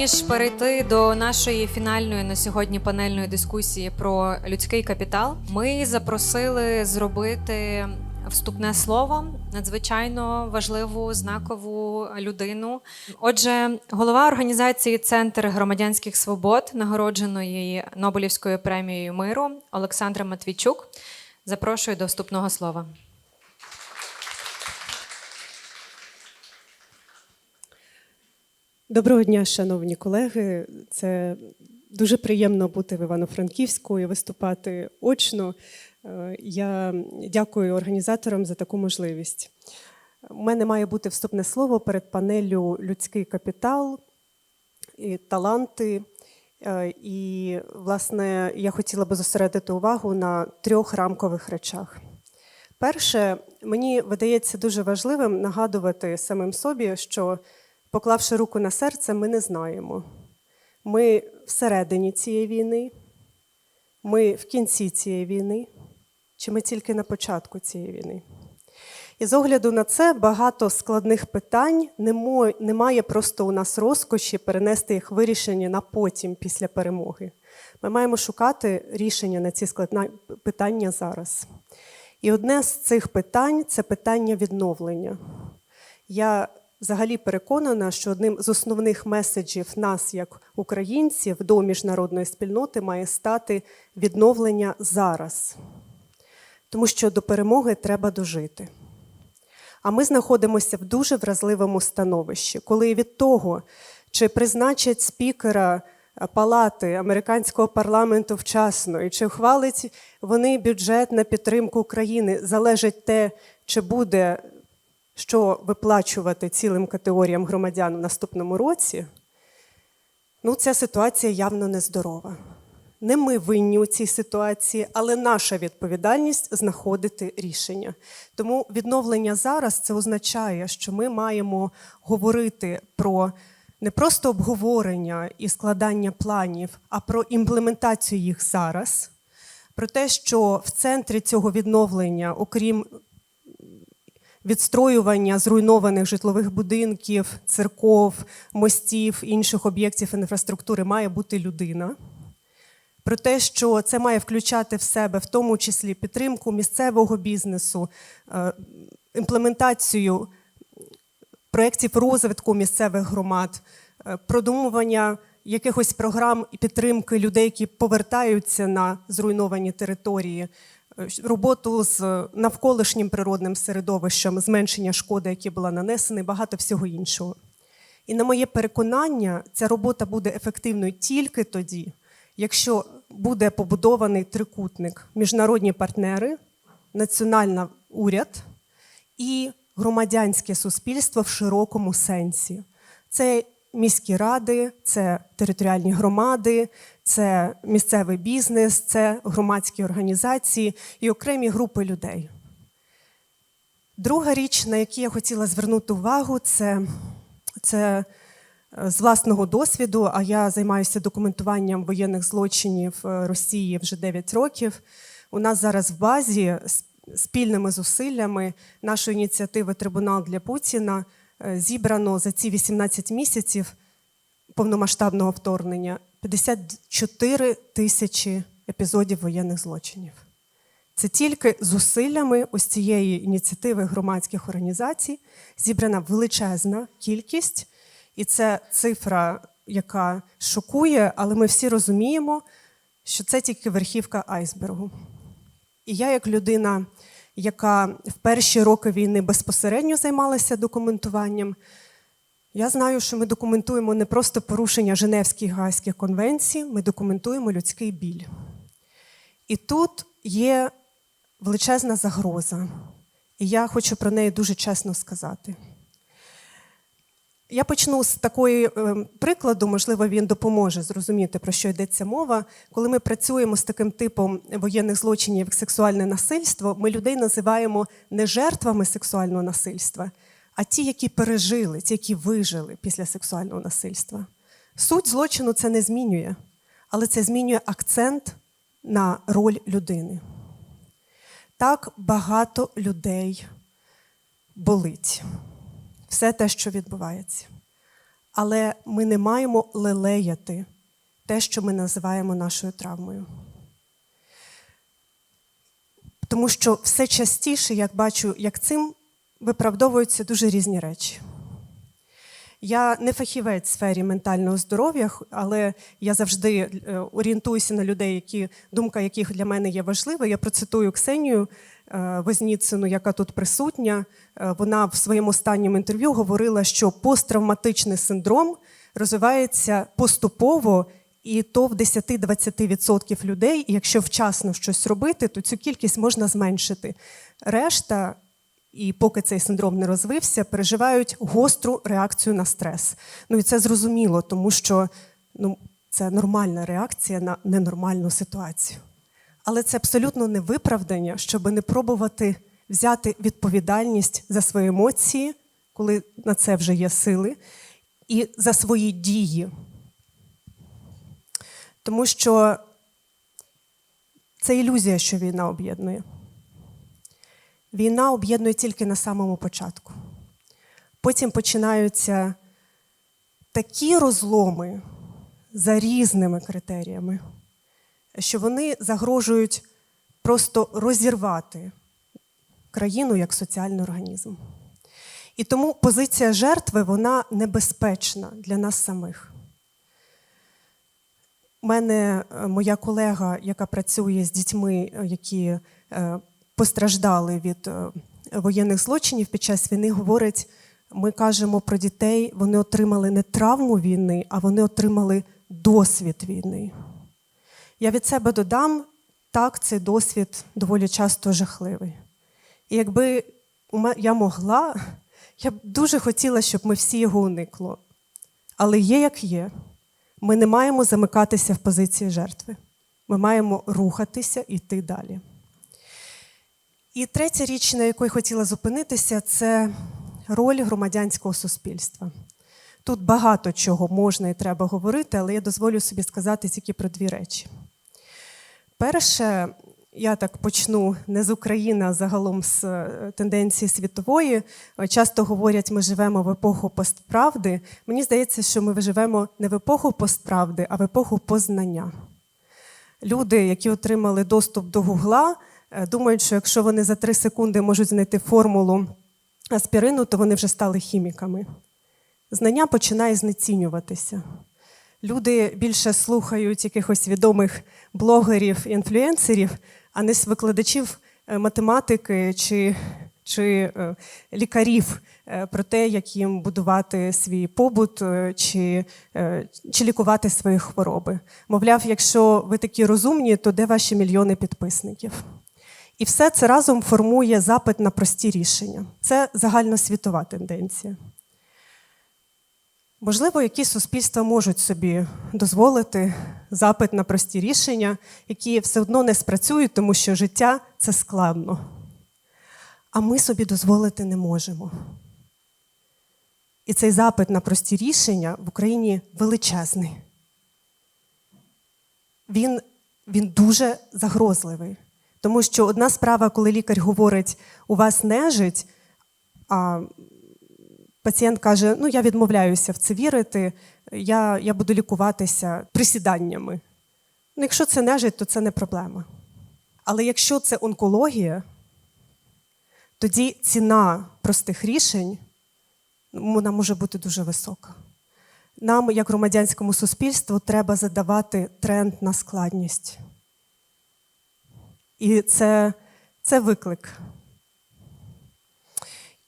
ніж перейти до нашої фінальної на сьогодні панельної дискусії про людський капітал, ми запросили зробити вступне слово надзвичайно важливу знакову людину. Отже, голова організації Центр громадянських свобод, нагородженої Нобелівською премією миру Олександра Матвійчук. Запрошую до вступного слова. Доброго дня, шановні колеги. Це дуже приємно бути в Івано-Франківську і виступати очно. Е, Я дякую організаторам за таку можливість. У мене має бути вступне слово перед панеллю Людський капітал і таланти. Е, І, власне, я хотіла би зосередити увагу на трьох рамкових речах. Перше, мені видається дуже важливим нагадувати самим собі, що, поклавши руку на серце, ми не знаємо. Ми всередині цієї війни, ми в кінці цієї війни, чи ми тільки на початку цієї війни. І з огляду на це багато складних питань немає просто у нас розкоші перенести їх вирішення на потім, після перемоги. Ми маємо шукати рішення на ці складні питання зараз. І одне з цих питань це питання відновлення. Я взагалі переконана, що одним з основних меседжів нас, як українців, до міжнародної спільноти має стати відновлення зараз. Тому що до перемоги треба дожити. А ми знаходимося в дуже вразливому становищі, коли від того, чи призначать спікера е, палати американського парламенту вчасно, і чи ухвалить вони бюджет на підтримку України, залежить те, чи буде що виплачувати цілим категоріям громадян в наступному році, ну, ця ситуація явно нездорова. Не ми винні у цій ситуації, але наша відповідальність знаходити рішення. Тому відновлення зараз це означає, що ми маємо говорити про не просто обговорення і складання планів, а про імплементацію їх зараз. Про те, що в центрі цього відновлення, окрім відстроювання зруйнованих житлових будинків, церков, мостів, інших об'єктів інфраструктури, має бути людина. Про те, що це має включати в себе, в тому числі підтримку місцевого бізнесу, е, імплементацію проєктів розвитку місцевих громад, е, продумування якихось програм і підтримки людей, які повертаються на зруйновані території, роботу з навколишнім природним середовищем, зменшення шкоди, які була нанесена, і багато всього іншого. І на моє переконання, ця робота буде ефективною тільки тоді, якщо буде побудований трикутник міжнародні партнери, національний уряд і громадянське суспільство в широкому сенсі. Це міські ради, це територіальні громади, це місцевий бізнес, це громадські організації і окремі групи людей. Друга річ, на яку я хотіла звернути увагу, це, це е, з власного досвіду, а я займаюся документуванням воєнних злочинів е, Росії вже 9 років. У нас зараз в базі спільними зусиллями нашої ініціативи Трибунал для Путіна зібрано за ці 18 місяців повномасштабного вторгнення 54 тисячі епізодів воєнних злочинів. Це тільки зусиллями ось цієї ініціативи громадських організацій зібрана величезна кількість, і це цифра, яка шокує, але ми всі розуміємо, що це тільки верхівка айсбергу. І я, як людина, яка в перші роки війни безпосередньо займалася документуванням, я знаю, що ми документуємо не просто порушення Женевських Гайських конвенцій, ми документуємо людський біль. І тут є величезна загроза, і я хочу про неї дуже чесно сказати. Я почну з такої е, прикладу, можливо, він допоможе зрозуміти, про що йдеться мова. Коли ми працюємо з таким типом воєнних злочинів, як сексуальне насильство, ми людей називаємо не жертвами сексуального насильства, а ті, які пережили, ті, які вижили після сексуального насильства. Суть злочину це не змінює, але це змінює акцент на роль людини. Так багато людей болить все те, що відбувається. Але ми не маємо лелеяти те, що ми називаємо нашою травмою. Тому що все частіше, як бачу, як цим виправдовуються дуже різні речі. Я не фахівець в сфері ментального здоров'я, але я завжди е, орієнтуюся на людей, які, думка яких для мене є важлива. Я процитую Ксенію Возніцину, яка тут присутня. Е, Вона в своєму останньому інтерв'ю говорила, що посттравматичний синдром розвивається поступово, і то в 10-20% людей. І якщо вчасно щось робити, то цю кількість можна зменшити. Решта і поки цей синдром не розвився, переживають гостру реакцію на стрес. Ну і це зрозуміло, тому що ну, це нормальна реакція на ненормальну ситуацію. Але це абсолютно не виправдання, щоб не пробувати взяти відповідальність за свої емоції, коли на це вже є сили, і за свої дії. Тому що це ілюзія, що війна об'єднує. Війна об'єднує тільки на самому початку. Потім починаються такі розломи за різними критеріями, що вони загрожують просто розірвати країну як соціальний організм. І тому позиція жертви вона небезпечна для нас самих. У мене е, моя колега, яка працює з дітьми, е, які е, постраждали від воєнних злочинів під час війни, говорить: ми кажемо про дітей, вони отримали не травму війни, а вони отримали досвід війни. Я від себе додам, так, цей досвід доволі часто жахливий. І якби я могла, я б дуже хотіла, щоб ми всі його уникло. Але є як є. Ми не маємо замикатися в позиції жертви. Ми маємо рухатися і йти далі. І третя річ, на якій хотіла зупинитися, це роль громадянського суспільства. Тут багато чого можна і треба говорити, але я дозволю собі сказати тільки про дві речі. Перше, я так почну не з України, а загалом з е, тенденції світової. Е, Часто говорять, ми живемо в епоху постправди. Мені здається, що ми живемо не в епоху постправди, а в епоху познання. Люди, які отримали доступ до Гугла, е, думають, що якщо вони за три секунди можуть знайти формулу аспірину, то вони вже стали хіміками. Знання починає знецінюватися. Люди більше слухають якихось відомих блогерів, інфлюенсерів, а не з викладачів е, математики чи, чи е, лікарів е, про те, як їм будувати свій побут чи, чи лікувати свої хвороби. Мовляв, якщо ви такі розумні, то де ваші мільйони підписників? І все це разом формує запит на прості рішення. Це загальносвітова тенденція. Можливо, якісь суспільства можуть собі дозволити запит на прості рішення, які все одно не спрацюють, тому що життя це складно. А ми собі дозволити не можемо. І цей запит на прості рішення в Україні величезний. Він, він дуже загрозливий. Тому що одна справа, коли лікар говорить, у вас нежить, а пацієнт каже: ну я відмовляюся в це вірити, я, я буду лікуватися присіданнями. Ну, якщо це нежить, то це не проблема. Але якщо це онкологія, тоді ціна простих рішень ну, вона може бути дуже висока. Нам, як громадянському суспільству, треба задавати тренд на складність. І це, це виклик.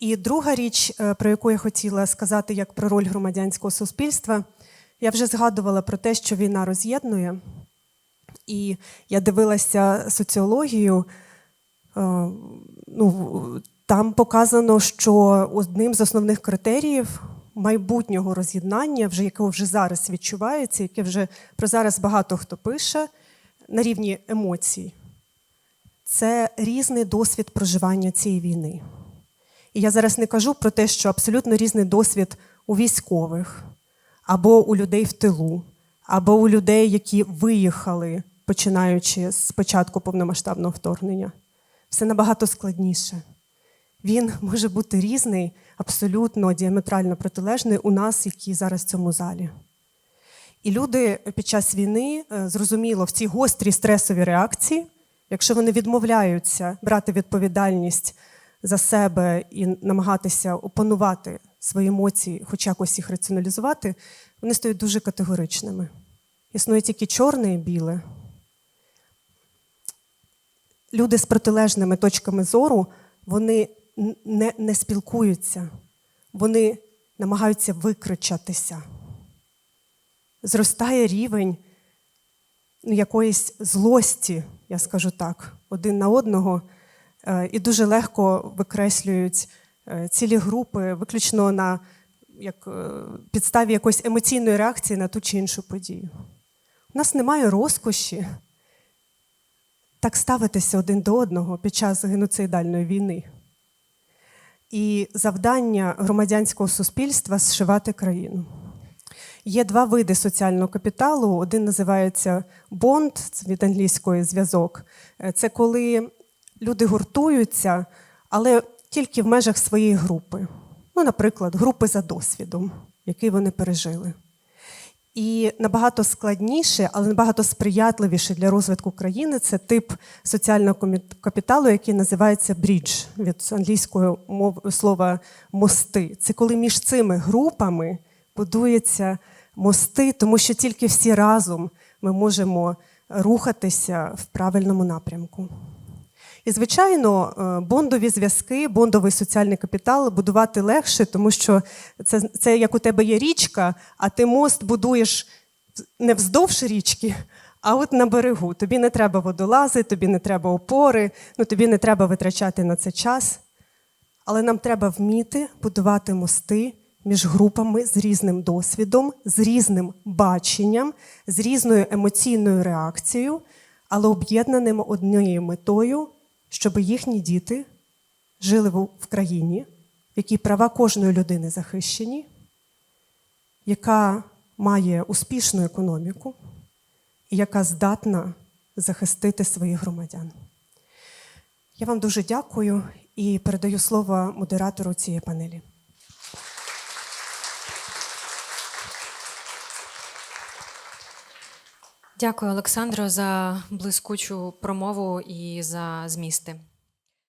І друга річ, е, про яку я хотіла сказати, як про роль громадянського суспільства, я вже згадувала про те, що війна роз'єднує. І я дивилася соціологію. е, Ну, там показано, що одним з основних критеріїв майбутнього роз'єднання, вже якого вже зараз відчувається, яке вже про зараз багато хто пише на рівні емоцій, це різний досвід проживання цієї війни. І я зараз не кажу про те, що абсолютно різний досвід у військових, або у людей в тилу, або у людей, які виїхали, починаючи з початку повномасштабного вторгнення. Все набагато складніше. Він може бути різний, абсолютно діаметрально протилежний у нас, які зараз в цьому залі. І люди під час війни, е, зрозуміло, в ці гострі стресові реакції, якщо вони відмовляються брати відповідальність за себе і намагатися опанувати свої емоції, хоч якось їх раціоналізувати, вони стають дуже категоричними. Існує тільки чорне і біле. Люди з протилежними точками зору вони не, не спілкуються, вони намагаються викричатися зростає рівень ну, якоїсь злості, я скажу так, один на одного, і дуже легко викреслюють е, цілі групи виключно на як, е, підставі якоїсь емоційної реакції на ту чи іншу подію. У нас немає розкоші так ставитися один до одного під час геноцидальної війни. І завдання громадянського суспільства зшивати країну. Є два види соціального капіталу. Один називається бонд, від англійської зв'язок. Е, Це коли люди гуртуються, але тільки в межах своєї групи. Ну, наприклад, групи за досвідом, який вони пережили. І набагато складніше, але набагато сприятливіше для розвитку країни це тип соціального капіталу, який називається брідж від англійської мови слова мости. Це коли між цими групами будуються мости, тому що тільки всі разом ми можемо рухатися в правильному напрямку. І, звичайно, е, бондові зв'язки, бондовий соціальний капітал будувати легше, тому що це, це як у тебе є річка, а ти мост будуєш не вздовж річки, а от на берегу. Тобі не треба водолази, тобі не треба опори, ну, тобі не треба витрачати на це час. Але нам треба вміти будувати мости між групами з різним досвідом, з різним баченням, з різною емоційною реакцією, але об'єднаними однією метою, щоб їхні діти жили в країні, в якій права кожної людини захищені, яка має успішну економіку і яка здатна захистити своїх громадян. Я вам дуже дякую і передаю слово модератору цієї панелі. Дякую, Олександро, за блискучу промову і за змісти.